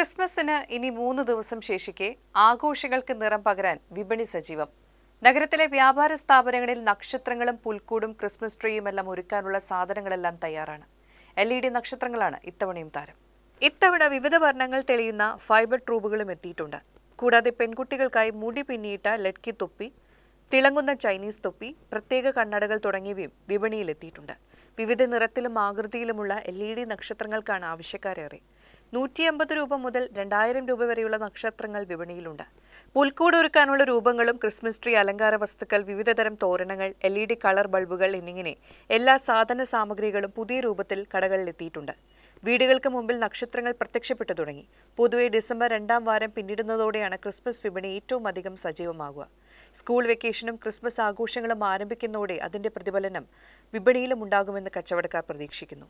ക്രിസ്മസിന് ഇനി മൂന്ന് ദിവസം ശേഷിക്കെ ആഘോഷങ്ങൾക്ക് നിറം പകരാൻ വിപണി സജീവം. നഗരത്തിലെ വ്യാപാര സ്ഥാപനങ്ങളിൽ നക്ഷത്രങ്ങളും പുൽക്കൂടും ക്രിസ്മസ് ട്രീയും എല്ലാം ഒരുക്കാനുള്ള സാധനങ്ങളെല്ലാം തയ്യാറാണ്. എൽ ഇ ഡി നക്ഷത്രങ്ങളാണ് ഇത്തവണയും താരം. ഇത്തവണ വിവിധ വർണങ്ങൾ തെളിയുന്ന ഫൈബർ ട്രൂബുകളും എത്തിയിട്ടുണ്ട്. കൂടാതെ പെൺകുട്ടികൾക്കായി മുടി പിന്നിയിട്ട ലഡ്കി തൊപ്പി തിളങ്ങുന്ന ചൈനീസ് തൊപ്പി പ്രത്യേക കണ്ണടകൾ തുടങ്ങിയവയും വിപണിയിലെത്തിയിട്ടുണ്ട്. വിവിധ നിറത്തിലും ആകൃതിയിലുമുള്ള എൽ ഇ ഡി നക്ഷത്രങ്ങൾക്കാണ് ആവശ്യക്കാരേറെ. നൂറ്റി അമ്പത് രൂപ മുതൽ രണ്ടായിരം രൂപ വരെയുള്ള നക്ഷത്രങ്ങൾ വിപണിയിലുണ്ട്. പുൽക്കൂട് ഒരുക്കാനുള്ള രൂപങ്ങളും ക്രിസ്മസ് ട്രീ അലങ്കാര വസ്തുക്കൾ വിവിധതരം തോരണങ്ങൾ എൽ ഇ ഡി കളർ ബൾബുകൾ എന്നിങ്ങനെ എല്ലാ സാധന സാമഗ്രികളും പുതിയ രൂപത്തിൽ കടകളിൽ എത്തിയിട്ടുണ്ട്. വീടുകൾക്ക് മുമ്പിൽ നക്ഷത്രങ്ങൾ പ്രത്യക്ഷപ്പെട്ടു തുടങ്ങി. പൊതുവെ ഡിസംബർ രണ്ടാം വാരം പിന്നിടുന്നതോടെയാണ് ക്രിസ്മസ് വിപണി ഏറ്റവും അധികം സജീവമാകുക. സ്കൂൾ വെക്കേഷനും ക്രിസ്മസ് ആഘോഷങ്ങളും ആരംഭിക്കുന്നതോടെ അതിന്റെ പ്രതിഫലനം വിപണിയിലും ഉണ്ടാകുമെന്ന് കച്ചവടക്കാർ പ്രതീക്ഷിക്കുന്നു.